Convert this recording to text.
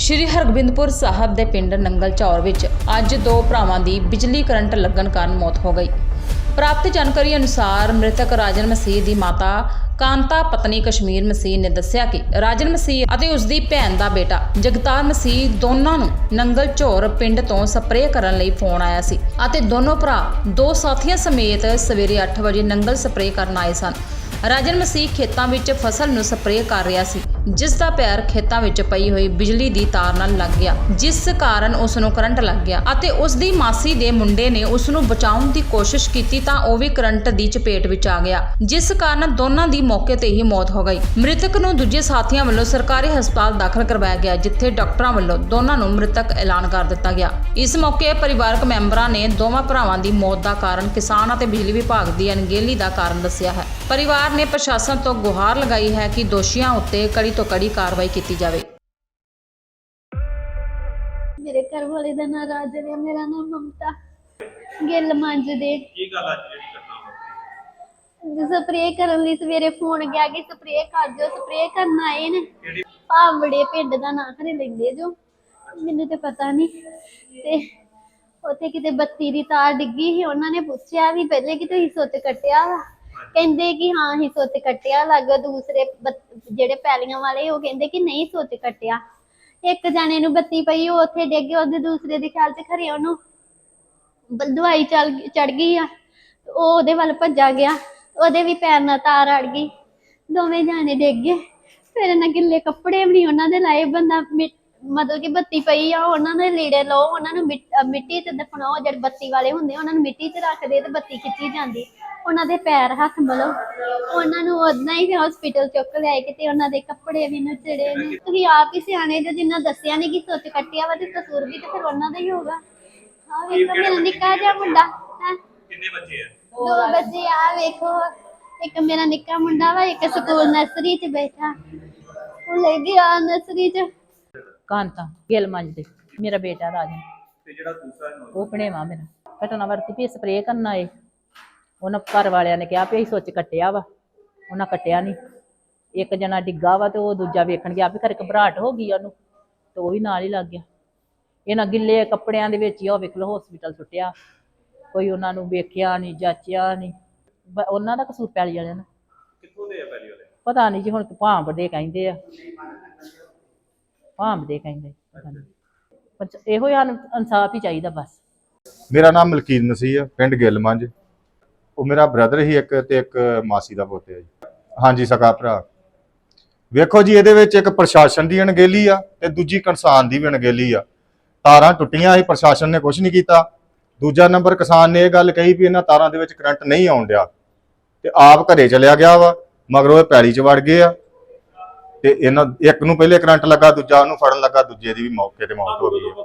ਸ਼੍ਰੀ ਹਰਗੋਬਿੰਦਪੁਰ ਸਾਹਿਬ ਦੇ ਪਿੰਡ ਨੰਗਲ ਚੌਰ ਵਿੱਚ ਅੱਜ ਦੋ ਭਰਾਵਾਂ ਦੀ ਬਿਜਲੀ ਕਰੰਟ ਲੱਗਣ ਕਾਰਨ ਮੌਤ ਹੋ ਗਈ। ਪ੍ਰਾਪਤ ਜਾਣਕਾਰੀ ਅਨੁਸਾਰ ਮ੍ਰਿਤਕ ਰਾਜਨ ਮਸੀਹ ਦੀ ਮਾਤਾ ਕਾਂਤਾ ਪਤਨੀ ਕਸ਼ਮੀਰ ਮਸੀਹ ਨੇ ਦੱਸਿਆ ਕਿ ਰਾਜਨ ਮਸੀਹ ਅਤੇ ਉਸ ਦੀ ਭੈਣ ਦਾ ਬੇਟਾ ਜਗਤਾਰ ਮਸੀਹ ਦੋਨਾਂ ਨੂੰ ਨੰਗਲ ਝੋਰ ਪਿੰਡ ਤੋਂ ਸਪਰੇਅ ਕਰਨ ਲਈ ਫੋਨ ਆਇਆ ਸੀ ਅਤੇ ਦੋਨੋਂ ਭਰਾ ਦੋ ਸਾਥੀਆਂ ਸਮੇਤ ਸਵੇਰੇ 8 ਵਜੇ ਨੰਗਲ ਸਪਰੇਅ ਕਰਨ ਆਏ ਸਨ। ਰਾਜਨ ਮਸੀਹ ਖੇਤਾਂ ਵਿੱਚ ਫਸਲ ਨੂੰ ਸਪਰੇਅ ਕਰ ਰਿਹਾ ਸੀ। ਜਿਸ ਦਾ ਪੈਰ ਖੇਤਾਂ ਵਿੱਚ ਪਈ ਹੋਈ ਬਿਜਲੀ ਦੀ ਤਾਰ ਨਾਲ ਲੱਗ ਗਿਆ, ਜਿਸ ਕਾਰਨ ਉਸ ਨੂੰ ਕਰੰਟ ਲੱਗ ਗਿਆ ਅਤੇ ਉਸ ਦੀ ਮਾਸੀ ਦੇ ਮੁੰਡੇ ਨੇ ਉਸ ਨੂੰ ਬਚਾਉਣ ਦੀ ਕੋਸ਼ਿਸ਼ ਕੀਤੀ ਤਾਂ ਉਹ ਵੀ ਕਰੰਟ ਦੀ ਚਪੇਟ ਵਿੱਚ ਆ ਗਿਆ, ਜਿਸ ਕਾਰਨ ਦੋਨਾਂ ਦੀ ਮੌਕੇ ਤੇ ਹੀ ਮੌਤ ਹੋ ਗਈ। ਮ੍ਰਿਤਕ ਨੂੰ ਦੂਜੇ ਸਾਥੀਆਂ ਵੱਲੋਂ ਸਰਕਾਰੀ ਹਸਪਤਾਲ ਦਾਖਲ ਕਰਵਾਇਆ ਗਿਆ, ਜਿੱਥੇ ਡਾਕਟਰਾਂ ਵੱਲੋਂ ਦੋਨਾਂ ਨੂੰ ਮ੍ਰਿਤਕ ਐਲਾਨ ਕਰ ਦਿੱਤਾ ਗਿਆ। ਇਸ ਮੌਕੇ ਪਰਿਵਾਰਕ ਮੈਂਬਰਾਂ ਨੇ ਦੋਵਾਂ ਭਰਾਵਾਂ ਦੀ ਮੌਤ ਦਾ ਕਾਰਨ ਕਿਸਾਨ ਅਤੇ ਬਿਜਲੀ ਵਿਭਾਗ ਦੀ ਅਣਗਹਿਲੀ ਦਾ ਕਾਰਨ ਦੱਸਿਆ ਹੈ। ਪਰਿਵਾਰ ਨੇ ਪ੍ਰਸ਼ਾਸਨ ਤੋਂ ਗੁਹਾਰ ਲਗਾਈ ਹੈ ਕਿ ਦੋਸ਼ੀਆਂ ਉੱਤੇ ਕੜੀ ਤੋਂ ਕੜੀ ਕਾਰਵਾਈ ਕੀਤੀ ਜਾਵੇ। ਮੇਰੇ ਘਰ ਵਾਲੇ ਦਾ ਨਾਂ ਰਾਜਨ ਹੈ ਮੇਰਾ ਨਾਮ ਮਮਤਾ। ਗਿੱਲ ਮੰਜ ਦੇ ਕੀ ਗੱਲ ਅੱਜ ਜਿਹੜੀ ਘਟਨਾ ਸਪਰੇਅ ਕਰਨ ਲਈ ਸਵੇਰੇ ਫੋਨ ਗਿਆ ਕਿ ਸਪਰੇਅ ਕਰ ਜੋ ਸਪਰੇਅ ਕਰਨ ਆਏ ਨੇ। ਕਿਹੜੀ? ਭਾਵੜੇ ਪਿੰਡ ਦਾ ਨਾਂ ਖਰੇ ਲੈਂਦੇ ਜੋ। ਮੈਨੂੰ ਤੇ ਪਤਾ ਨਹੀਂ ਤੇ ਉੱਥੇ ਕਿਤੇ ਬੱਤੀ ਦੀ ਤਾਰ ਡਿੱਗੀ ਸੀ ਉਹਨਾਂ ਨੇ ਪੁੱਛਿਆ ਵੀ ਪਹਿਲੇ ਕਿ ਤੁਸੀਂ ਸੁੱਤ ਕੱਟਿਆ ਵਾ। ਕਹਿੰਦੇ ਕਿ ਹਾਂ ਹੀ ਸੁੱਤ ਕੱਟਿਆ। ਲੱਗ ਦੂਸਰੇ ਬੱਤ- ਜਿਹੜੇ ਪੈਲੀਆਂ ਵਾਲੇ, ਉਹ ਕਹਿੰਦੇ ਕਿ ਨਹੀਂ ਸੁੱਤ ਕੱਟਿਆ। ਇੱਕ ਜਾਣੇ ਨੂੰ ਬੱਤੀ ਪਈ, ਉਹ ਉੱਥੇ ਡਿੱਗ ਗਿਆ ਉਹਦੇ ਦੂਸਰੇ ਦੇ ਖਿਆਲ ਚ ਖਰੇ ਉਹਨੂੰ ਬ- ਦਵਾਈ ਚੱਲ ਚੜ ਗਈ ਆ। ਉਹ ਉਹਦੇ ਵੱਲ ਭੱਜਾ ਗਿਆ। ਉਹਦੇ ਵੀ ਪੈਰ ਨਾਲ ਤਾਰ ਅੜ ਗਈ। ਦੋਵੇਂ ਜਾਣੇ ਡਿੱਗ ਗਏ। ਫਿਰ ਇਹਨਾਂ ਗਿੱਲੇ ਕੱਪੜੇ ਵੀ ਨਹੀਂ ਉਹਨਾਂ ਦੇ ਲਾਏ। ਬੰਦਾ ਮਿ- ਮਤਲਬ ਕਿ ਬੱਤੀ ਪਈ ਆ, ਉਹਨਾਂ ਦੇ ਲੀੜੇ ਲਓ, ਉਹਨਾਂ ਨੂੰ ਮਿੱਟ- ਅਹ ਮਿੱਟੀ ਚ ਦਫਨਾਓ। ਜਿਹੜੇ ਬੱਤੀ ਵਾਲੇ ਹੁੰਦੇ ਆ, ਉਹਨਾਂ ਨੂੰ ਮਿੱਟੀ 'ਚ ਰੱਖਦੇ ਤੇ ਬੱਤੀ ਖਿੱਚੀ ਜਾਂਦੀ। ਉਹਨਾਂ ਦੇ ਪੈਰ ਹੱਥ ਮਲੋ। ਉਹਨਾਂ ਨੂੰ ਉਦਾਂ ਹੀ ਫਿਰ ਹਸਪੀਟਲ ਚੁੱਕ ਲਿਆਏ ਕਿਤੇ ਉਹਨਾਂ ਦੇ ਕੱਪੜੇ ਵੀ ਨੁਚੜੇ ਨੇ। ਤੁਸੀਂ ਆਪ ਹੀ ਸਿਆਣੇ ਜੋ ਜਿੰਨਾ ਦੱਸਿਆ ਨਹੀਂ ਕਿ ਸੁੱਚ ਕੱਟਿਆ ਵਾ ਤੇ ਕਸੂਰ ਵੀ ਤੇ ਫਿਰ ਉਹਨਾਂ ਦਾ ਹੀ ਹੋਗਾ ਹਾਂ ਵੇਖੋ ਮੇਰਾ ਨਿੱਕਾ ਜਿਹਾ ਮੁੰਡਾ ਹੈਂ। ਕਿੰਨੇ ਬੱਚੇ ਆ? ਦੋ ਬੱਚੇ ਆ ਵੇਖੋ। ਇੱਕ ਮੇਰਾ ਨਿੱਕਾ ਮੁੰਡਾ ਵਾ ਇੱਕ ਸਕੂਲ ਨਰਸਰੀ 'ਚ ਬੈਠਾ। ਉਹ ਲੈ ਗਿਆ ਨਰਸਰੀ 'ਚ। ਕਾਂਤਾ ਗਿੱਲ ਮੰਜਦੇ। ਮੇਰਾ ਬੇਟਾ ਰਾਜਨ। ਤੇ ਜਿਹੜਾ ਦੂਸਰਾ ਨੌਜਵਾਨ ਉਹ ਭਣੇਵਾ ਮੇਰਾ। ਘਟਨਾ ਵਰਤੀ ਵੀ ਸਪਰੇਅ ਕਰਨ ਆਏ ਉਹਨਾਂ ਘਰ ਵਾਲਿਆਂ ਨੇ ਕਿਹਾ ਵੀ ਅਸੀਂ ਸੁੱਚ ਕੱਟਿਆ ਵਾ ਉਹਨਾਂ ਕੱਟਿਆ ਨਹੀਂ ਇੱਕ ਜਣਾ ਡਿੱਗਾ ਵਾ ਤੇ ਉਹ ਦੂਜਾ ਵੇਖਣ ਗਿਆ ਵੀ ਘਰੇ ਘਬਰਾਹਟ ਹੋ ਗਈ ਉਹਨੂੰ ਤੇ ਉਹ ਵੀ ਨਾਲ ਹੀ ਲੱਗ ਗਿਆ। ਇਹਨਾਂ ਗਿੱਲੇ ਕੱਪੜਿਆਂ ਦੇ ਵਿੱਚ ਹੀ ਉਹ ਵੇਖ ਲਓ ਹਸਪੀਟਲ ਸੁੱਟਿਆ। ਕੋਈ ਉਹਨਾਂ ਨੂੰ ਵੇਖਿਆ ਨਹੀਂ ਜਾਚਿਆ ਨਹੀਂ ਉਹਨਾਂ ਦਾ ਕਸੂਰ ਪੈਲੀ ਵਾਲਿਆਂ ਦਾ। ਕਿੱਥੋਂ ਦੇ ਆ ਪਹਿਲੀ ਵਾਲੇ? ਪਤਾ ਨਹੀਂ ਜੀ ਹੁਣ ਭਾਂਬ ਦੇ ਕਹਿੰਦੇ ਆ। ਭਾਂਬ ਦੇ ਕਹਿੰਦੇ ਪਤਾ ਨਹੀਂ ਪਰ ਇਹੋ ਹੀ ਇਨਸਾਫ ਹੀ ਚਾਹੀਦਾ ਬਸ। ਮੇਰਾ ਨਾਮ ਮਲਕੀਤ ਮਸੀਹ ਆ ਪਿੰਡ ਗਿੱਲਮੰਜ ਉਹ ਮੇਰਾ ਬ੍ਰਦਰ ਹੀ ਇੱਕ ਤੇ ਇੱਕ ਮਾਸੀ ਦਾ ਪੁੱਤ ਹੈ ਜੀ। ਹਾਂਜੀ, ਸਕਾ ਭਰਾ। ਵੇਖੋ ਜੀ, ਇਹਦੇ ਵਿੱਚ ਇੱਕ ਪ੍ਰਸ਼ਾਸਨ ਦੀ ਅਣਗਹਿਲੀ ਆ ਤੇ ਦੂਜੀ ਕਿਸਾਨ ਦੀ ਵੀ ਅਣਗਹਿਲੀ ਆ। ਤਾਰਾਂ ਟੁੱਟੀਆਂ ਸੀ, ਪ੍ਰਸ਼ਾਸਨ ਨੇ ਕੁਝ ਨਹੀਂ ਕੀਤਾ। ਦੂਜਾ ਨੰਬਰ, ਕਿਸਾਨ ਨੇ ਇਹ ਗੱਲ ਕਹੀ ਵੀ ਇਹਨਾਂ ਤਾਰਾਂ ਦੇ ਵਿੱਚ ਕਰੰਟ ਨਹੀਂ ਆਉਣ ਡਿਆ ਤੇ ਆਪ ਘਰੇ ਚਲਿਆ ਗਿਆ ਵਾ, ਮਗਰੋਂ ਇਹ ਪੈਲੀ 'ਚ ਵੜ ਗਏ ਆ ਤੇ ਇਹਨਾਂ, ਇੱਕ ਨੂੰ ਪਹਿਲੇ ਕਰੰਟ ਲੱਗਾ, ਦੂਜਾ ਉਹਨੂੰ ਫੜਨ ਲੱਗਾ, ਦੂਜੇ ਦੀ ਵੀ ਮੌਕੇ ਤੇ ਮੌਤ ਹੋ ਗਈ ਹੈ